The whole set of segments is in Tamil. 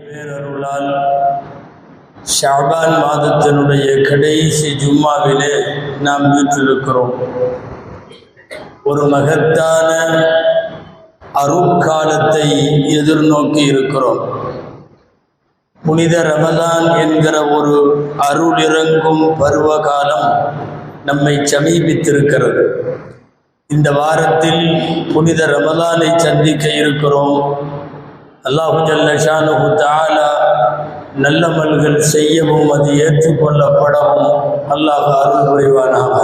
பேரருளால் ஷாபான் மாதத்தினுடைய கடைசி ஜும்மாவிலே நாம் வீற்றிருக்கிறோம். ஒரு மகத்தான அருட்காலத்தை எதிர்நோக்கி இருக்கிறோம். புனித ரமதான் என்கிற ஒரு அருள் இறங்கும் பருவ காலம் நம்மை சமீபித்திருக்கிறது. இந்த வாரத்தில் புனித ரமதானை சந்திக்க இருக்கிறோம். அல்லாஹு ஜல்லஷானு தாலா நல்லமல்கள் செய்யவும் அது ஏற்றுக்கொள்ளப்படவும் அல்லாஹ் அருள் புரிவானாக.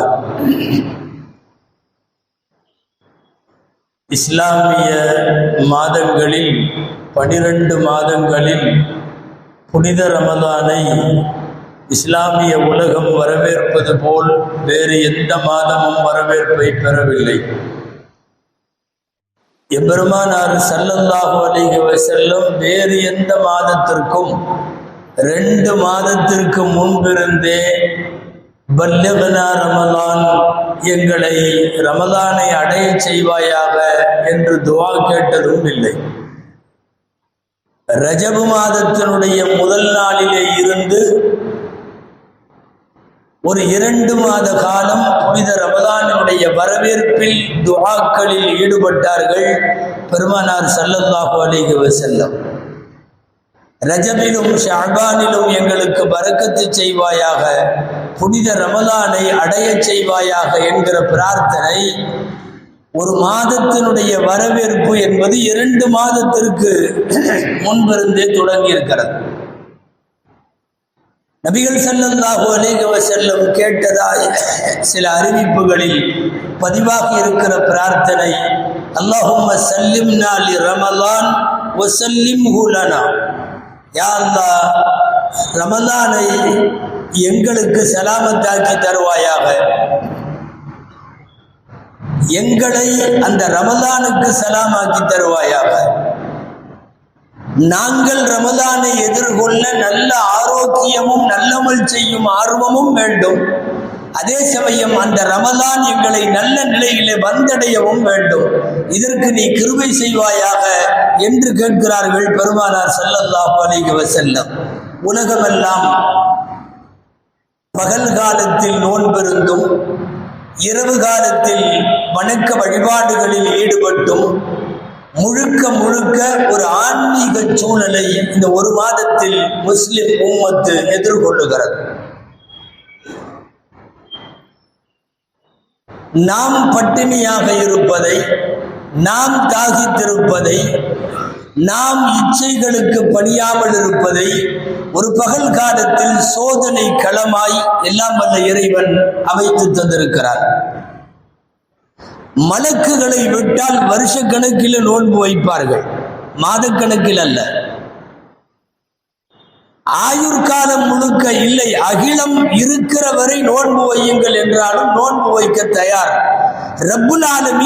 இஸ்லாமிய மாதங்களில் பனிரெண்டு மாதங்களில் புனித ரமதானை இஸ்லாமிய உலகம் வரவேற்பது போல் வேறு எந்த மாதமும் வரவேற்பை பெறவில்லை. எம்பெருமானார் சல்லல்லாஹு அலைஹி செல்லும் வேறு எந்த மாதத்திற்கும் ரெண்டு மாதத்திற்கு முன்பிருந்தே வல்லவனா ரமலான் எங்களை ரமலானை அடைய செய்வாயாக என்று துவா கேட்டதும் இல்லை. ரஜபு மாதத்தினுடைய முதல் நாளிலே இருந்து ஒரு இரண்டு மாத காலம் புனித ரமதானுடைய வரவேற்பில் துவாக்களில் ஈடுபட்டார்கள் பெருமானார் சல்லல்லாஹு அலைஹி செல்லம் ரஜபிலும் ஷாபானிலும் எங்களுக்கு பறக்கத்து செய்வாயாக புனித ரமதானை அடைய செய்வாயாக என்கிற பிரார்த்தனை. ஒரு மாதத்தினுடைய வரவேற்பு என்பது இரண்டு மாதத்திற்கு முன்பிருந்தே தொடங்கி இருக்கிறது நபிகள் ஸல்லல்லாஹு அலேகவ வஸல்லம் கேட்டதாய் சில அறிவிப்புகளில் பதிவாகி இருக்கிற பிரார்த்தனை அல்லாஹும் சல்லிம் நாலி ரமலான் ஒசல்லிம் ஹூலனா யா ரமலானை எங்களுக்கு சலாமத்தாக்கி தருவாயாக. எங்களை அந்த ரமலானுக்கு சலாமாக்கி தருவாயாக. நாங்கள் ரமதானை எதிர்கொள்ள நல்ல ஆரோக்கியமும் நல்லமல் செய்யும் ஆர்வமும் வேண்டும். அதே சமயம் அந்த ரமதான் எங்களை நல்ல நிலையிலே வந்தடையவும் வேண்டும். இதற்கு நீ கிருபை செய்வாயாக என்று கேட்கிறார்கள் பெருமானார் ஸல்லல்லாஹு அலைஹி செல்லம் உலகமெல்லாம் பகல் காலத்தில் நோன்பிருந்தும் இரவு காலத்தில் வணக்க வழிபாடுகளில் ஈடுபட்டும் முழுக்க முழுக்க ஒரு ஆன்மீக சூழலை இந்த ஒரு மாதத்தில் முஸ்லிம் உம்மத்து எதிர்கொள்ளுகிறது. நாம் பட்டினியாக இருப்பதை நாம் தாகித்திருப்பதை நாம் இச்சைகளுக்கு பணியாமல் இருப்பதை ஒரு பகல் காலத்தில் சோதனை களமாய் எல்லாம் வல்ல இறைவன் அமைத்து தந்திருக்கிறார். மலக்குகளை விட்டால் வருஷ கணக்கில் நோன்பு வைப்பார்கள். மாதக்கணக்கில் அல்ல. ஆயுர்காலம் முழுக்க இல்லை. அகிலம் இருக்கிற வரை நோன்பு வையுங்கள் என்றாலும் நோன்பு வைக்க தயார். ரப்புல்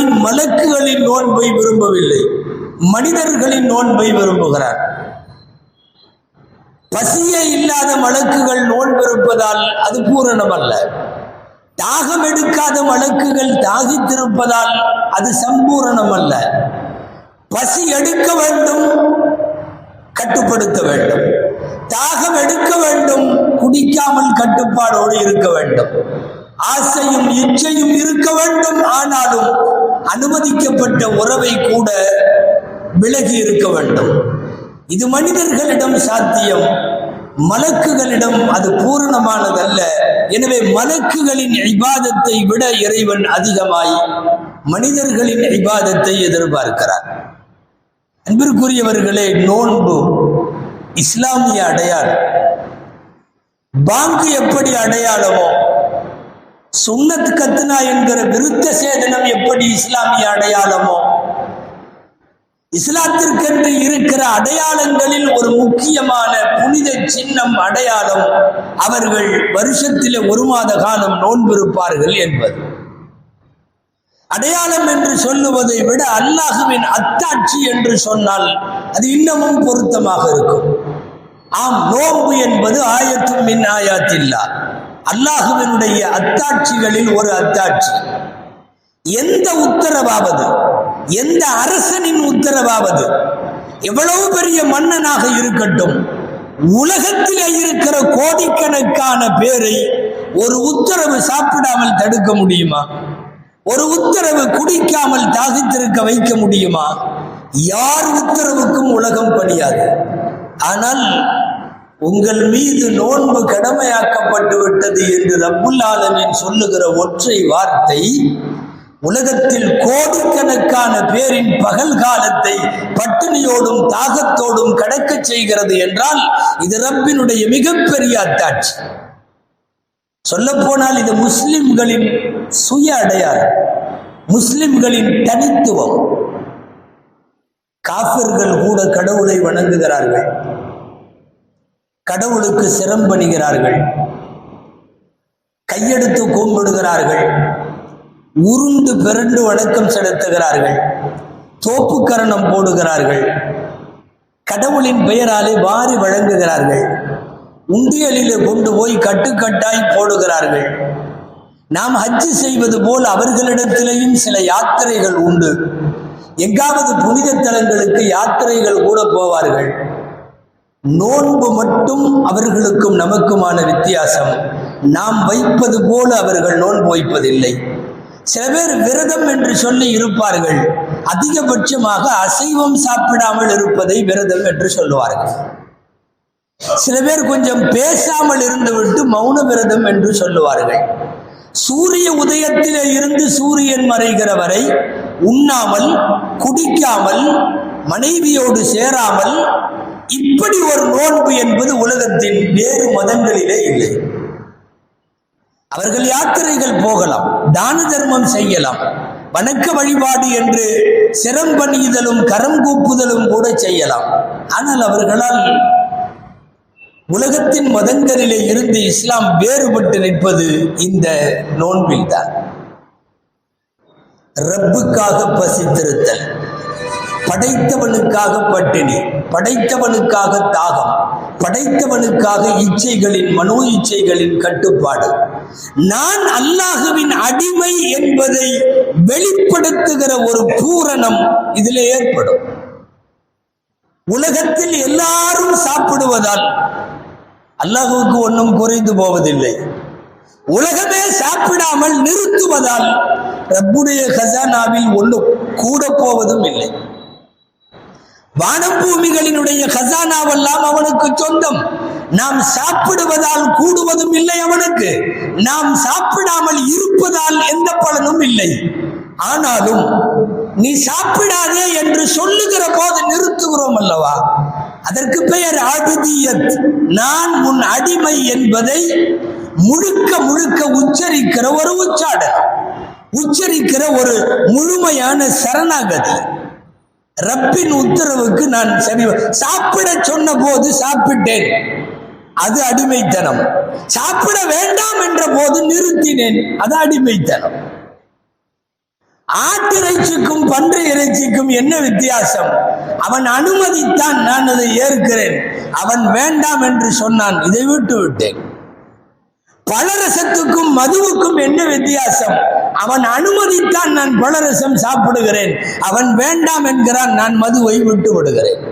மலக்குகளின் நோன்பை விரும்பவில்லை. மனிதர்களின் நோன்பை விரும்புகிறார். பசியே இல்லாத மலக்குகள் நோன்பிருப்பதால் அது பூரணம் அல்ல தாகம் எடுக்காத வழக்குகள் தாகித்திருப்பதால் அது சம்பூரணம் அல்ல பசி எடுக்க வேண்டும் கட்டுப்படுத்த வேண்டும். தாகம் எடுக்க வேண்டும் குடிக்காமல் கட்டுப்பாடோடு இருக்க வேண்டும். ஆசையும் இச்சையும் இருக்க வேண்டும் ஆனாலும் அனுமதிக்கப்பட்ட உறவை கூட விலகி இருக்க வேண்டும். இது மனிதர்களிடம் சாத்தியம். மலக்குகளிடம் அது பூரணமானதல்ல. எனவே மலக்குகளின் இபாதத்தை விட இறைவன் அதிகமாய் மனிதர்களின் இபாதத்தை எதிர்பார்க்கிறார். அன்பிற்குரியவர்களே நோன்பு இஸ்லாமிய அடையாளம். பாங்கு எப்படி அடையாளமோ சுண்ணத் கத்னா என்கிற விருத்த சேதனம் எப்படி இஸ்லாமிய அடையாளமோ இஸ்லாத்திற்கென்று இருக்கிற அடையாளங்களில் ஒரு முக்கியமான புனித சின்னம் அடையாளம் அவர்கள் வருஷத்திலே ஒரு மாத காலம் நோன்பிருப்பார்கள் என்பது. அடையாளம் என்று சொல்லுவதை விட அல்லாஹுவின் அத்தாட்சி என்று சொன்னால் அது இன்னமும் பொருத்தமாக இருக்கும். ஆம் நோன்பு என்பது ஆயத்தும் மின் ஆயாத்தில்லா. அல்லாஹுவினுடைய அத்தாட்சிகளில் ஒரு அத்தாட்சி. எந்த உத்தரவாவது? எந்த அரசனின் உத்தரவாவது? எவ்வளவு பெரிய மன்னனாக இருக்கட்டும் உலகத்திலே இருக்கிற கோடிக்கணக்கான பேரை ஒரு உத்தரவு சாப்பிடாமல் தடுக்க முடியுமா? ஒரு உத்தரவு குடிக்காமல் தாகித்திருக்க வைக்க முடியுமா? யார் உத்தரவுக்கும் உலகம் பணியாது. ஆனால் உங்கள் மீது நோன்பு கடமையாக்கப்பட்டு விட்டது என்று ரப்புல் ஆலமீன் சொல்லுகிற ஒற்றை வார்த்தை உலகத்தில் கோடிக்கணக்கான பேரின் பகல் காலத்தை பட்டினியோடும் தாகத்தோடும் கடக்கச் செய்கிறது என்றால் இது ரப்பினுடைய மிகப்பெரிய அத்தாட்சி. சொல்லப்போனால் இது முஸ்லிம்களின் சுய அடையாளம் முஸ்லிம்களின் தனித்துவம். காஃபிர்கள் கூட கடவுளை வணங்குகிறார்கள் கடவுளுக்கு சிரம்பணிகிறார்கள் கையெடுத்து கும்பிடுகிறார்கள் உருண்டு பிறண்டு வணக்கம் செலுத்துகிறார்கள். தோப்புக்கரணம் போடுகிறார்கள். கடவுளின் பெயராலே வாரி வழங்குகிறார்கள். உண்டியலிலே கொண்டு போய் கட்டுக்கட்டாய் போடுகிறார்கள். நாம் ஹஜ்ஜு செய்வது போல் அவர்களிடத்திலேயும் சில யாத்திரைகள் உண்டு. எங்காவது புனித தலங்களுக்கு யாத்திரைகள் கூட போவார்கள். நோன்பு மட்டும் அவர்களுக்கும் நமக்குமான வித்தியாசம். நாம் வைப்பது போல அவர்கள் நோன்பு வைப்பதில்லை. சில பேர் விரதம் என்று சொல்லி இருப்பார்கள். அதிகபட்சமாக அசைவம் சாப்பிடாமல் இருப்பதை விரதம் என்று சொல்லுவார்கள். சில பேர் கொஞ்சம் பேசாமல் இருந்துவிட்டு மௌன விரதம் என்று சொல்லுவார்கள். சூரிய உதயத்திலே இருந்து சூரியன் மறைகிற வரை உண்ணாமல் குடிக்காமல் மனைவியோடு சேராமல் இப்படி ஒரு நோன்பு என்பது உலகத்தின் வேறு மதங்களிலே இல்லை. அவர்கள் யாத்திரைகள் போகலாம் தான தர்மம் செய்யலாம். வணக்க வழிபாடு என்று சிரம் பணியுதலும் கரம் கூப்புதலும் கூட செய்யலாம். ஆனால் அவர்களால் உலகத்தின் மதங்களிலே இருந்து இஸ்லாம் வேறுபட்டு நிற்பது இந்த நோன்பில்தான். ரப்புக்காக பசித்திருத்தல் படைத்தவனுக்காக பட்டினி படைத்தவனுக்காக தாகம். படைத்தவனுக்காக இச்சைகளின் மனோ இச்சைகளின் கட்டுப்பாடு. நான் அல்லாஹுவின் அடிமை என்பதை வெளிப்படுத்துகிற ஒரு பூரணம் இதில் ஏற்படும். உலகத்தில் எல்லாரும் சாப்பிடுவதால் அல்லாஹுவுக்கு ஒன்றும் குறைந்து போவதில்லை. உலகமே சாப்பிடாமல் நிறுத்துவதால் ரப்புடைய கசானாவில் ஒன்று கூட போவதும் இல்லை. வானபூமிகளினுடைய கசானாவெல்லாம் அவனுக்கு சொந்தம். நாம் சாப்பிடுவதால் கூடுவதும் இல்லை அவனுக்கு. நாம் சாப்பிடாமல் இருப்பதால் எந்த பலனும் இல்லை. ஆனாலும் நீ சாப்பிடாதே என்று சொல்லுகிற போது நிறுத்துகிறோம் அல்லவா? அதற்கு பெயர் ஆபிதியத் நான் உன் அடிமை என்பதை முழுக்க முழுக்க உச்சரிக்கிற ஒரு உச்சாடல் உச்சரிக்கிற ஒரு முழுமையான சரணாகதி. ரப்பின் உத்தரவுக்கு நான் செவி சாப்பிட சொன்ன போது சாப்பிட்டேன். அது அடிமைத்தனம். சாப்பிட வேண்டாம் என்ற போது நிறுத்தினேன். அது அடிமைத்தனம். ஆட்டிறைச்சிக்கும் பன்றி இறைச்சிக்கும் என்ன வித்தியாசம்? அவன் அனுமதித்தான் நான் அதை ஏற்கிறேன். அவன் வேண்டாம் என்று சொன்னான். இதை விட்டு விட்டேன் பலரசத்துக்கும் மதுவுக்கும் என்ன வித்தியாசம்? அவன் அனுமதித்தான் நான் பலரசம் சாப்பிடுகிறேன். அவன் வேண்டாம் என்கிறான் நான் மதுவை விட்டு விடுகிறேன்.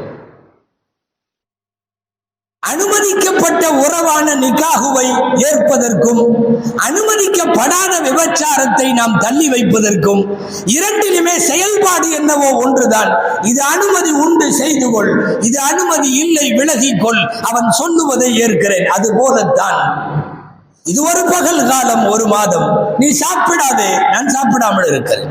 அனுமதிக்கப்பட்ட உறவான நிகாகுவை ஏற்பதற்கும் அனுமதிக்கப்படாத விபச்சாரத்தை நாம் தள்ளி வைப்பதற்கும் இரண்டிலுமே செயல்பாடு என்னவோ ஒன்றுதான். இது அனுமதி உண்டு செய்து கொள் இது அனுமதி இல்லை விலகிக்கொள். அவன் சொல்லுவதை ஏற்கிறேன். அது போலத்தான் இது ஒரு பகல் காலம் ஒரு மாதம். நீ சாப்பிடாதே நான் சாப்பிடாமல் இருக்கிறேன்.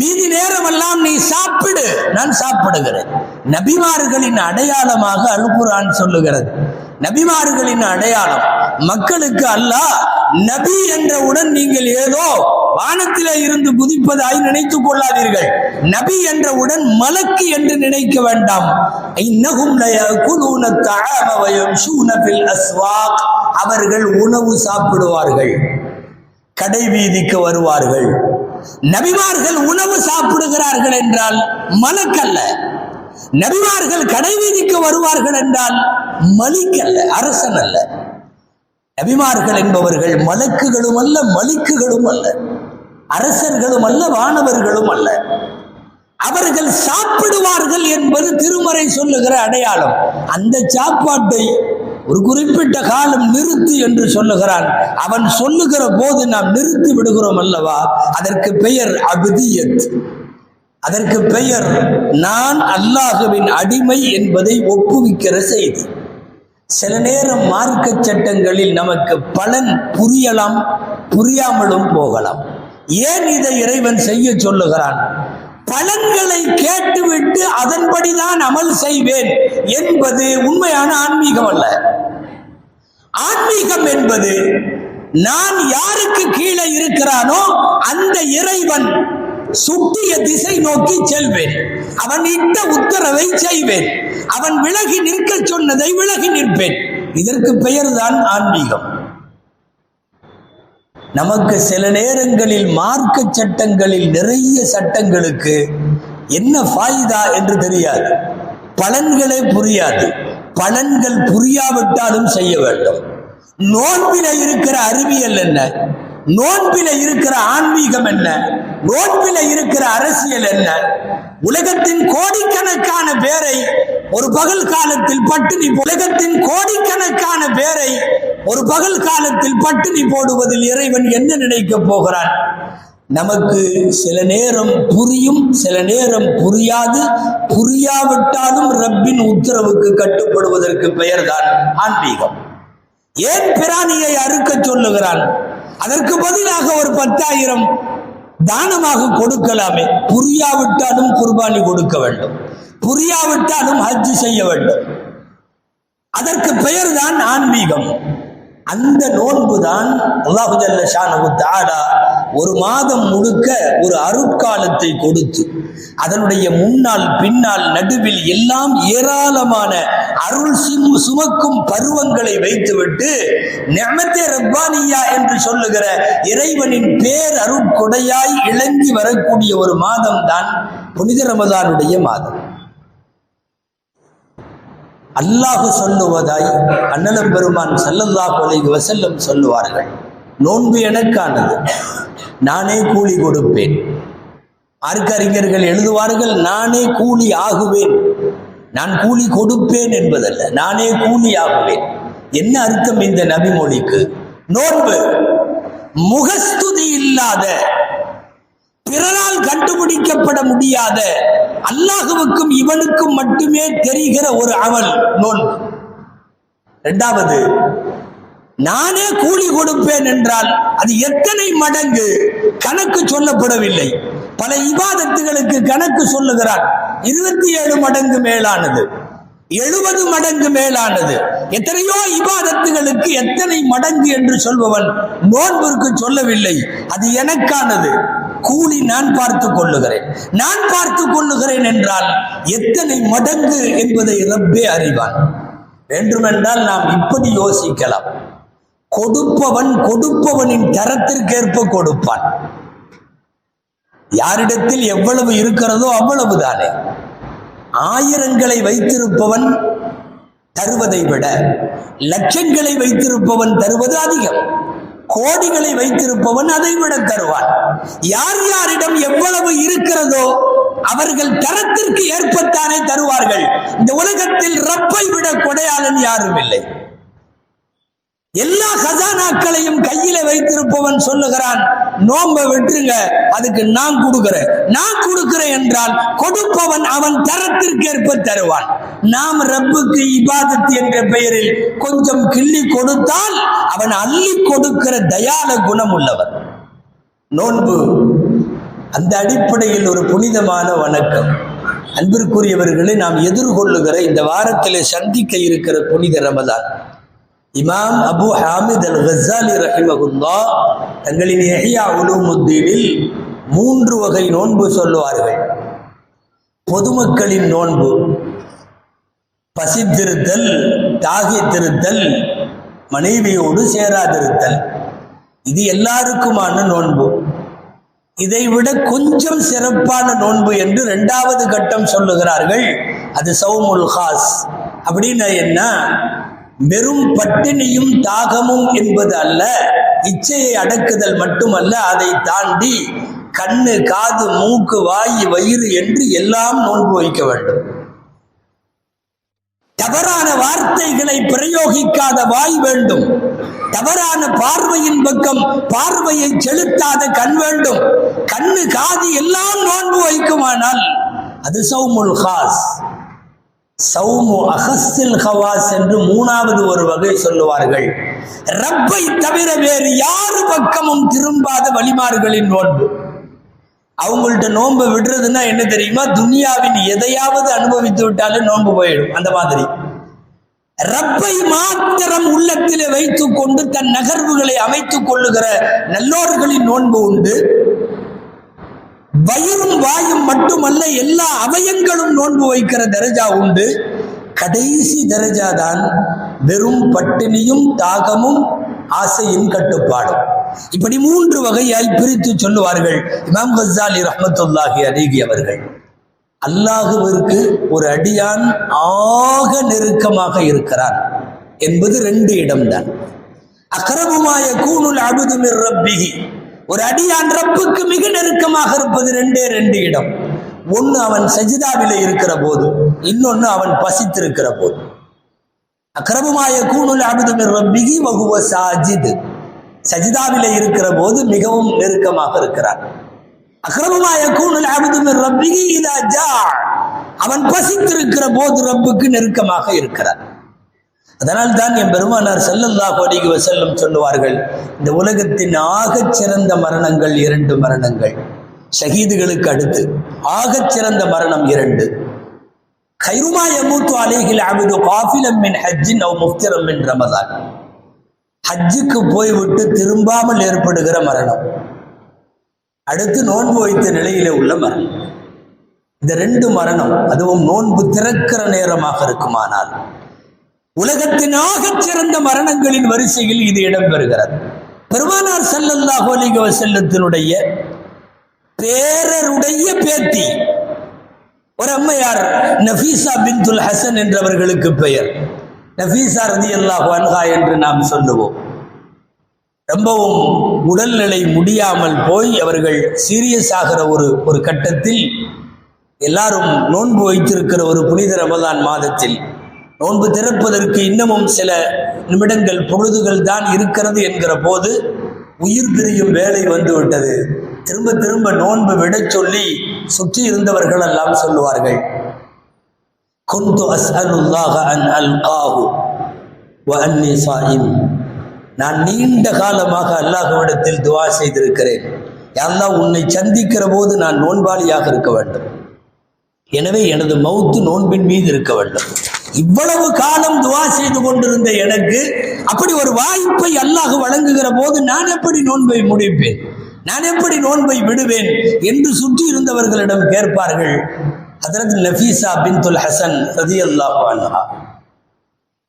மீதி நேரமெல்லாம் நீ சாப்பிடு நான் சாப்பிடுகிறேன். நபிமார்களின் அடையாளமாக அல்குரான் சொல்லுகிறது. நபிமார்களின் அடையாளம். மக்களுக்கு அல்ல நபி என்றவுடன் நீங்கள் ஏதோ வானத்திலே இருந்து குதிப்பதாய் நினைத்துக் கொள்ளாதீர்கள். நபி என்றவுடன் மலக்கு என்று நினைக்க வேண்டாம். அஸ்வாக். அவர்கள் உணவு சாப்பிடுவார்கள். கடை வீதிக்கு வருவார்கள். நபிமார்கள் உணவு சாப்பிடுகிறார்கள் என்றால் மலக்கல்ல. நபிமார்கள் கடை வீதிக்கு வருவார்கள் என்றால் மலிக்கல்ல அரசன் அல்ல நபிமார்கள் என்பவர்கள் மலக்குகளும் அல்ல மலிக்குகளும் அல்ல அரசர்களும் அல்ல வானவர்களும் அல்ல அவர்கள் சாப்பிடுவார்கள் என்பது திருமறை சொல்லுகிற அடையாளம். அந்த சாப்பாட்டை ஒரு குறிப்பிட்ட காலம் நிறுத்து என்று சொல்லுகிறான். அவன் சொல்லுகிற போது நாம் நிறுத்தி விடுகிறோம் அல்லவா? அதற்கு பெயர் அபிதியத். அதற்கு பெயர் நான் அல்லாஹுவின் அடிமை என்பதை ஒப்புவிக்கிற செய்தி. சில நேரம் மார்க்க சட்டங்களில் நமக்கு பலன் புரியலாம் புரியாமலும் போகலாம். ஏன் இதை இறைவன் செய்ய சொல்லுகிறான்? பலன்களை கேட்டுவிட்டு அதன்படிதான் அமல் செய்வேன் என்பது உண்மையான ஆன்மீகம் அல்ல. ஆன்மீகம் என்பது நான் யாருக்கு கீழே இருக்கிறானோ அந்த இறைவன் சுட்டிய திசை நோக்கி செல்வேன். அவன் இட்ட உத்தரவை செய்வேன். அவன் விலகி நிற்க சொன்னதை விலகி நிற்பேன். இதற்கு பெயர்தான் ஆன்மீகம். நமக்கு சில நேரங்களில் மார்க்க சட்டங்களில் நிறைய சட்டங்களுக்கு என்ன ஃபாயிதா என்று தெரியாது. பலன்களே புரியாது. பலன்கள் புரியாவிட்டாலும் செய்ய வேண்டும். நோன்பில இருக்கிற அறிவியல் என்ன? நோன்பில இருக்கிற ஆன்மீகம் என்ன? நோன்பில இருக்கிற அரசியல் என்ன? உலகத்தின் கோடிக்கணக்கான பேரை ஒரு பகல் காலத்தில் பட்டினி உலகத்தின் கோடிக்கணக்கான பேரை ஒரு பகல் காலத்தில் பட்டினி போடுவதில் இறைவன் என்ன நினைக்கப் போகிறான்? நமக்கு சில நேரம் புரியும் சில நேரம் புரியாது. புரியாவிட்டாலும் ரப்பின் உத்தரவுக்கு கட்டுப்படுவதற்கு பெயர்தான் ஆன்மீகம். ஏன் பிராணியை அறுக்க சொல்லுகிறான்? அதற்கு பதிலாக ஒரு பத்தாயிரம் தானமாக கொடுக்கலாமே. புரியாவிட்டாலும் குர்பானி கொடுக்க வேண்டும். புரியாவிட்டாலும் ஹஜ் செய்ய வேண்டும். அதற்கு பெயர் தான் ஆன்மீகம். அந்த நோன்பு தான் அல்லாஹு ஜல்ல தாடா ஒரு மாதம் முழுக்க ஒரு அருட்காலத்தை கொடுத்து அதனுடைய முன்னால் பின்னால் நடுவில் எல்லாம் ஏராளமான அருள் சிம் சுமக்கும் பருவங்களை வைத்துவிட்டு நெமத்தே ரப்பானியா என்று சொல்லுகிற இறைவனின் பேர் அருட்கொடையாய் இழங்கி வரக்கூடிய ஒரு மாதம் தான் புனித ரமதானுடைய மாதம். அல்லாஹு சொல்லுவதாய் அண்ணலம் பெருமான் சல்லல்லாஹு அலைஹி வசல்லம் சொல்லுவார்கள். நோன்பு எனக்கானது. நானே கூலி கொடுப்பேன். மார்க்கறிஞர்கள் எழுதுவார்கள் நானே கூலி ஆகுவேன். நான் கூலி கொடுப்பேன் என்பதல்ல. நானே கூலி ஆகுவேன். என்ன அர்த்தம் இந்த நபிமொழிக்கு? நோன்பு முகஸ்துதி இல்லாத பிறரால் கண்டுபிடிக்கப்பட முடியாத அல்லாஹுவுக்கும் இவனுக்கும் மட்டுமே தெரிகிற ஒரு அமல் நோன்பு. இரண்டாவது நானே கூலி கொடுப்பேன் என்றால் அது எத்தனை மடங்கு கணக்கு சொல்லப்படவில்லை. பல இவாதத்துகளுக்கு கணக்கு சொல்லுகிறார். இருபத்தி ஏழு மடங்கு மேலானது எழுபது மடங்கு மேலானது. எத்தனையோ இபாதத்துகளுக்கு எத்தனை மடங்கு என்று சொல்பவன் நோன்பிற்கு சொல்லவில்லை. அது எனக்கானது. கூலி நான் பார்த்து கொள்ளுகிறேன். நான் பார்த்து கொள்ளுகிறேன் என்றால் எத்தனை மடங்கு என்பதை ரப்பே அறிவான். வேண்டுமென்றால் நாம் இப்படி யோசிக்கலாம். கொடுப்பவன் கொடுப்பவனின் தரத்திற்கேற்ப கொடுப்பான். யாரிடத்தில் எவ்வளவு இருக்கிறதோ அவ்வளவு தானே ஆயிரங்களை வைத்திருப்பவன் தருவதை விட லட்சங்களை வைத்திருப்பவன் தருவது அதிகம். கோடிகளை வைத்திருப்பவன் அதை விட தருவான். யார் யாரிடம் எவ்வளவு இருக்கிறதோ அவர்கள் தரத்திற்கு ஏற்பத்தானே தருவார்கள். இந்த உலகத்தில் ரப்பை விட கொடையாளன் யாரும் இல்லை. எல்லா கஜானாக்களையும் கையில வைத்திருப்பவன் சொல்லுகிறான் நோம்ப விட்டுருங்க அதுக்கு நான் கொடுக்கிறேன். நான் கொடுக்கிறேன் என்றால் கொடுப்பவன் அவன் தரத்திற்கேற்ப தருவான். நாம் ரப்புக்கு இபாதத் என்ற பெயரில் கொஞ்சம் கிள்ளி கொடுத்தால் அவன் அள்ளி கொடுக்கிற தயால குணம் உள்ளவன் நோன்பு அந்த அடிப்படையில் ஒரு புனிதமான வணக்கம். அன்பிற்குரியவர்களை நாம் எதிர்கொள்ளுகிற இந்த வாரத்திலே சந்திக்க இருக்கிற புனித ரமதான். இமாம் அபு ஹாமித் அல் ஹசாலி ரஹிமகுல்லா தங்களின் எஹியா உலூமுத்தீனில் மூன்று வகை நோன்பு சொல்லுவார்கள். பொதுமக்களின் நோன்பு பசித்திருத்தல் தாகித்திருத்தல் மனைவியோடு சேராதிருத்தல். இது எல்லாருக்குமான நோன்பு. இதை விட கொஞ்சம் சிறப்பான நோன்பு என்று இரண்டாவது கட்டம் சொல்லுகிறார்கள். அது சவுமுல் ஹாஸ். அப்படின்னா என்ன? வெறும் பட்டினியும் தாகமும் என்பது அல்ல இச்சையை அடக்குதல் மட்டுமல்ல அதை தாண்டி கண்ணு காது மூக்கு வாய் வயிறு என்று எல்லாம் நோன்பு வைக்க வேண்டும். தவறான வார்த்தைகளை பிரயோகிக்காத வாய் வேண்டும். தவறான பார்வையின் பக்கம் பார்வையை செலுத்தாத கண் வேண்டும். கண்ணு காது எல்லாம் நோன்பு வைக்குமானால் அது சௌமுல் ஹாஸ். சௌமு அகஸ்தில் ஹவாஸ் என்று மூணாவது ஒரு வகை சொல்லுவார்கள். ரப்பை தவிர வேறு யாரு பக்கமும் திரும்பாத வழிமார்களின் நோன்பு அவங்கள்ட்ட நோன்பு விடுறதுன்னா என்ன தெரியுமா? துனியாவின் எதையாவது அனுபவித்து விட்டாலும் நோன்பு போயிடும். அந்த மாதிரி. ரப்பை மாத்திரம் உள்ளத்திலே வைத்துக் கொண்டு தன் நகர்வுகளை அமைத்துக் கொள்ளுகிற நல்லோர்களின் நோன்பு உண்டு. வயிறும் வாயும் மட்டுமல்ல எல்லா அவயங்களும் நோன்பு வைக்கிற தரஜா உண்டு. கடைசி தரஜா தான் வெறும் பட்டினியும் தாகமும் ஆசையின் கட்டுப்பாடும். இப்படி மூன்று வகையாய் பிரித்து சொல்லுவார்கள் இமாம் கசாலி ரஹமத்துல்லாஹி அலிகி அவர்கள். அல்லாஹுவிற்கு ஒரு அடியான் ஆக நெருக்கமாக இருக்கிறான் என்பது ரெண்டு இடம்தான். அக்கரபுமாய கூணுல் அபுதுமிர் ரப்பிகி ஒரு அடியான் ரப்புக்கு மிக நெருக்கமாக இருப்பது ரெண்டே ரெண்டு இடம். ஒன்று அவன் சஜிதாவில் இருக்கிற போது இன்னொன்னு அவன் பசித்திருக்கிற போது. அக்கிரமமாய கூணுல் அபுதுமிர் ரப்பிகி வகுவ சாஜித். சஜிதாவில் இருக்கிற போது மிகவும் நெருக்கமாக இருக்கிறார். அக்கிரமமாய கூணுல் அபுதுமிர் ரப்பிகி இதா ஜா. அவன் பசித்திருக்கிற போது ரப்புக்கு நெருக்கமாக இருக்கிறார். அதனால் தான் என் பெருமானார் செல்லல்லா அலைஹி செல்லும் சொல்லுவார்கள் இந்த உலகத்தின் ஆகச் சிறந்த மரணங்கள் இரண்டு மரணங்கள். ஷஹீதுகளுக்கு அடுத்து ஆகச் சிறந்த மரணம் இரண்டு. கைருமா எமூத்து அலைஹில் அபிது காஃபிலம் மின் ஹஜ்ஜின் அவ் முஃப்திரம் மின் ரமதான். ஹஜ்ஜுக்கு போய்விட்டு திரும்பாமல் ஏற்படுகிற மரணம். அடுத்து நோன்பு வைத்த நிலையிலே உள்ள மரணம். இந்த ரெண்டு மரணம் அதுவும் நோன்பு திறக்கிற நேரமாக இருக்குமானால் உலகத்தின் ஆகச் சிறந்த மரணங்களின் வரிசையில் இது இடம்பெறுகிறது. பெருமானார் செல்லல்லா ஹோலிக செல்லத்தினுடைய பேரருடைய பேத்தி ஒரு அம்மையார் நஃபீசா பின்துல் ஹசன் என்றவர்களுக்கு பெயர். நஃபீசா ரதியல்லாஹு அன்ஹா என்று நாம் சொல்லுவோம். ரொம்பவும் உடல்நிலை முடியாமல் போய் அவர்கள் சீரியஸ் ஆகிற ஒரு ஒரு கட்டத்தில் எல்லாரும் நோன்பு வைத்திருக்கிற ஒரு புனித ரமதான் மாதத்தில் நோன்பு திறப்பதற்கு இன்னமும் சில நிமிடங்கள் பொழுதுகள் தான் இருக்கிறது என்கிற போது உயிர் பிரியும் வேலை வந்துவிட்டது. திரும்ப திரும்ப நோன்பு விடச் சொல்லி சுற்றி இருந்தவர்கள் எல்லாம் சொல்லுவார்கள். குந்து அஸ்அலுல்லாஹ அன் அல்காஹு வ அன்னி சாயிம். நான் நீண்ட காலமாக அல்லாஹுவிடத்தில் துவா செய்திருக்கிறேன். யாரெல்லாம் உன்னை சந்திக்கிற போது நான் நோன்பாளியாக இருக்க வேண்டும். எனவே எனது மௌத்து நோன்பின் மீது இருக்க வேண்டும். இவ்வளவு காலம் துவா செய்து கொண்டிருந்த எனக்கு அப்படி ஒரு வாய்ப்பை அல்லாஹ் வழங்குகிற போது நான் எப்படி நோன்பை முடிப்பேன்? நான் எப்படி நோன்பை விடுவேன்? என்று சுற்றி இருந்தவர்களிடம் கேட்பார்கள். அதரத் நஃபீசா பின்துல் ஹசன் ரதி அல்லாஹ்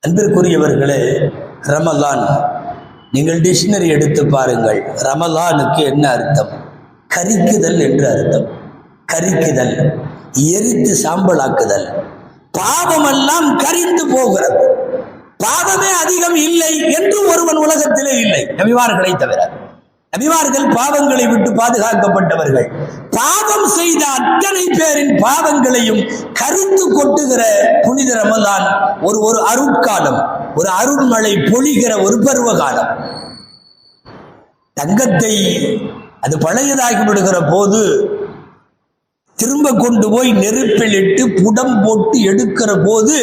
அன்பிற்குரியவர்களே ரமலான் நீங்கள் டிக்ஷனரி எடுத்து பாருங்கள். ரமலானுக்கு என்ன அர்த்தம்? கரிக்குதல் என்று அர்த்தம். கரிக்குதல் எரித்து சாம்பலாக்குதல். பாவமெல்லாம் கரிந்து போகிறது. பாவமே அதிகம் இல்லை என்று ஒருவன் உலகத்திலே இல்லை. நபிமார்களை தவிர. நபிமார்கள் பாவங்களை விட்டு பாதுகாக்கப்பட்டவர்கள். பாவம் செய்த அத்தனை பேரின் பாவங்களையும் கருத்து கொட்டுகிற புனித ரமலான் ஒரு ஒரு அருட்காலம் ஒரு அருண்மழை பொழிகிற ஒரு பருவ காலம் தங்கத்தை அது பழையதாகி விடுகிற போது திரும்ப கொண்டு போய் நெருப்பில் இட்டு புடம் போட்டு எடுக்கிற போது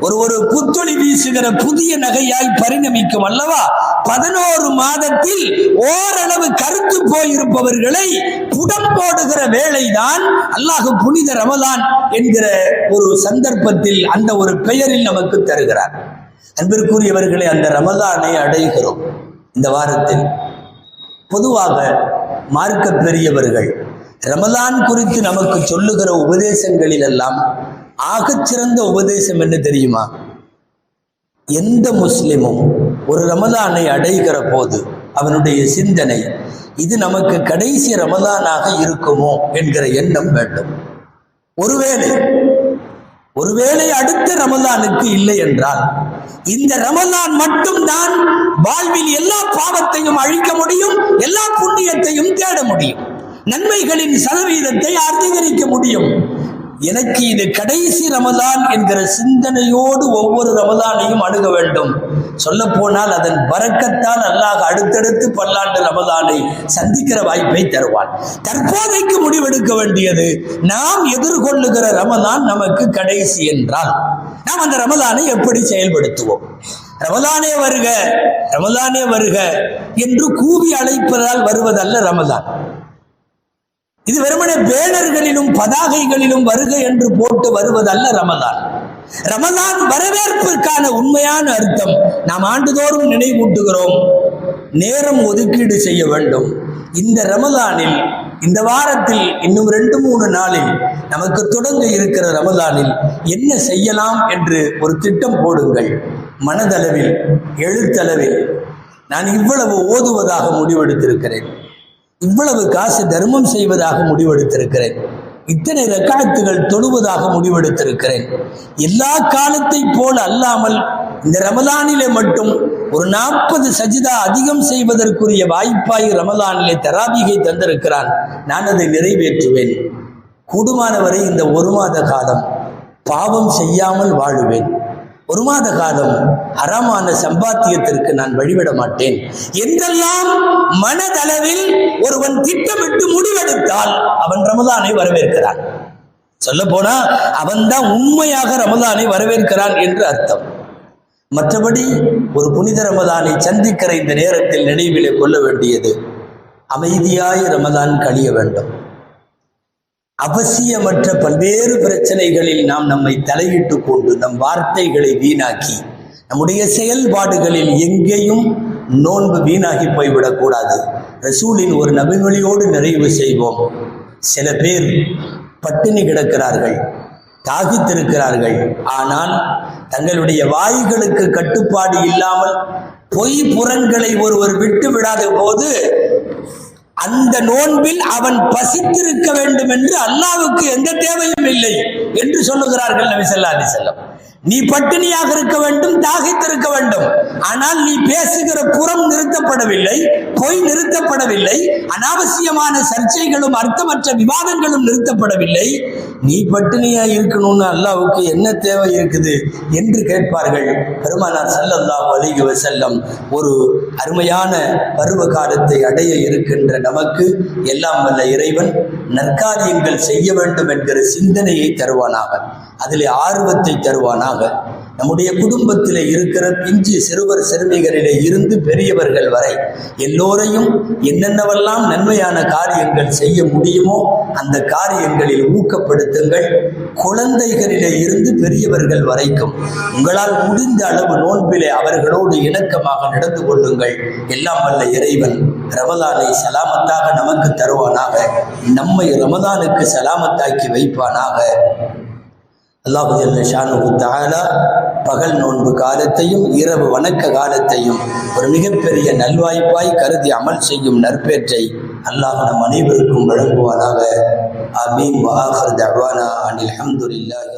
ஒரு ஒரு புத்தொளி வீசுகிற புதிய நகையாய் பரிணமிக்கும் அல்லவா? பதினோரு மாதத்தில் ஓரளவு கருத்து போயிருப்பவர்களை புடம் போடுகிற வேலைதான் அல்லாஹ் புனித ரமலான் என்கிற ஒரு சந்தர்ப்பத்தில் அந்த ஒரு பெயரில் நமக்கு தருகிறார். அன்பிற்குரியவர்களை அந்த ரமலானை அடைகிறோம். இந்த வாரத்தில் பொதுவாக மார்க்க பெரியவர்கள் ரமலான் குறித்து நமக்கு சொல்லுகிற உபதேசங்களில் எல்லாம் ஆகச்சிறந்த உபதேசம் என்ன தெரியுமா? எந்த முஸ்லிமும் ஒரு ரமலானை அடைகிற போது அவனுடைய சிந்தனை இது நமக்கு கடைசி ரமலானாக இருக்குமோ என்கிற எண்ணம் வேண்டும். ஒருவேளை ஒருவேளை அடுத்த ரமலானுக்கு இல்லை என்றால் இந்த ரமலான் மட்டும்தான் வாழ்வில் எல்லா பாவத்தையும் அழிக்க முடியும் எல்லா புண்ணியத்தையும் தேட முடியும். நன்மைகளின் சதவீதத்தை அதிகரிக்க முடியும். எனக்கு இது கடைசி ரமதான் என்கிற சிந்தனையோடு ஒவ்வொரு ரமதானையும் அணுக வேண்டும். சொல்ல போனால் அதன் பறக்கத்தால் அல்லாஹ் அடுத்தடுத்து பல்லாண்டு ரமதானை சந்திக்கிற வாய்ப்பை தருவான். தற்போதைக்கு முடிவெடுக்க வேண்டியது நாம் எதிர்கொள்ளுகிற ரமதான் நமக்கு கடைசி என்றால் நாம் அந்த ரமதானை எப்படி செயல்படுத்துவோம்? ரமதானே வருக ரமதானே வருக என்று கூவி அழைப்பதால் வருவதல்ல ரமதான். இது வெறுமனே பேனர்களிலும் பதாகைகளிலும் வருக என்று போட்டு வருவதல்ல ரமதான். ரமதான் வரவேற்பிற்கான உண்மையான அர்த்தம். நாம் ஆண்டுதோறும் நினைவூட்டுகிறோம். நேரம் ஒதுக்கீடு செய்ய வேண்டும். இந்த ரமதானில் இந்த வாரத்தில் இன்னும் ரெண்டு மூணு நாளில் நமக்கு தொடங்க இருக்கிற ரமதானில் என்ன செய்யலாம் என்று ஒரு திட்டம் போடுங்கள். மனதளவில் எழுத்தளவில் நான் இவ்வளவு ஓதுவதாக முடிவெடுத்திருக்கிறேன். இவ்வளவு காசு தர்மம் செய்வதாக முடிவெடுத்திருக்கிறேன். இத்தனை ரக்காத்துகள் தொழுவதாக முடிவெடுத்திருக்கிறேன். எல்லா காலத்தை போல் அல்லாமல் இந்த ரமதானிலே மட்டும் ஒரு நாற்பது சஜிதா அதிகம் செய்வதற்குரிய வாய்ப்பாய் ரமதானிலே தராபிகை தந்திருக்கிறான். நான் அதை நிறைவேற்றுவேன். கூடுமானவரை இந்த ஒரு மாத காலம் பாவம் செய்யாமல் வாழுவேன். ஒரு மாத காலம் அறமான சம்பாத்தியத்திற்கு நான் வழிவிட மாட்டேன். என்றெல்லாம் மனதளவில் ஒருவன் திட்டமிட்டு முடிவெடுத்தால் அவன் ரமதானை வரவேற்கிறான். சொல்ல போனா அவன்தான் உண்மையாக ரமதானை வரவேற்கிறான் என்று அர்த்தம். மற்றபடி ஒரு புனித ரமதானை சந்திக்கிற இந்த நேரத்தில் நினைவிலே கொள்ள வேண்டியது அமைதியாய் ரமதான் கழிய வேண்டும். அவசியமற்ற பல்வேறு பிரச்சனைகளில் நாம் நம்மை தலையிட்டு கொண்டு நம் வார்த்தைகளை வீணாக்கி நம்முடைய செயல்பாடுகளில் எங்கேயும் நோன்பு வீணாகி போய்விடக்கூடாது. ரசூலின் ஒரு நபிமொழியோடு நிறைவு செய்வோம். சில பேர் பட்டினி கிடக்கிறார்கள் தாகித்திருக்கிறார்கள் ஆனால் தங்களுடைய வாய்களுக்கு கட்டுப்பாடு இல்லாமல் பொய் புறங்களை ஒருவர் விட்டு விடாத போது அந்த நோன்பில் அவன் பசித்திருக்க வேண்டும் என்று அல்லாவுக்கு எந்த தேவையும் இல்லை என்று சொல்லுகிறார்கள் நபி சொல்லா அலி செல்லம் நீ பட்டினியாக இருக்க வேண்டும் தாகித்திருக்க வேண்டும். ஆனால் நீ பேசுகிற புறம் நிறுத்தப்படவில்லை. பொய் நிறுத்தப்படவில்லை அனாவசியமான சர்ச்சைகளும் அர்த்தமற்ற விவாதங்களும் நிறுத்தப்படவில்லை. நீ பட்டினியா இருக்கணும்னு அல்லாவுக்கு என்ன தேவை இருக்குது? என்று கேட்பார்கள் பெருமானார் செல்லல்லா அலைஹி செல்லம் ஒரு அருமையான பருவ காலத்தை அடைய இருக்கின்ற நமக்கு எல்லாம் வல்ல இறைவன் நற்காரியங்கள் செய்ய வேண்டும் என்கிற சிந்தனையை தருவானாக. அதிலே ஆர்வத்தை தருவானாக. நம்முடைய குடும்பத்தில் இருக்கிற பிஞ்சு சிறுவர் சிறுமிகளிலே இருந்து பெரியவர்கள் வரை எல்லோரையும் என்னென்னவெல்லாம் நன்மையான காரியங்கள் செய்ய முடியுமோ அந்த காரியங்களில் ஊக்கப்படுத்துங்கள். குழந்தைகளிலே இருந்து பெரியவர்கள் வரைக்கும் உங்களால் முடிந்த அளவு நோன்பிலே அவர்களோடு இணக்கமாக நடந்து கொள்ளுங்கள். எல்லாம் வல்ல இறைவன் ரமதானை சலாமத்தாக நமக்கு தருவானாக. நம்மை ரமதானுக்கு சலாமத்தாக்கி வைப்பானாக. அல்லாஹு ஷானு தாலா பகல் நோன்பு காலத்தையும் இரவு வணக்க காலத்தையும் ஒரு மிகப்பெரிய நல்வாய்ப்பாய் கருதி அமல் செய்யும் நற்பேற்றை அல்லாஹ் நம் அனைவருக்கும் வழங்குவானாக. அமீன் வஆஹிர் தவானா அனில் ஹம்துலில்லாஹி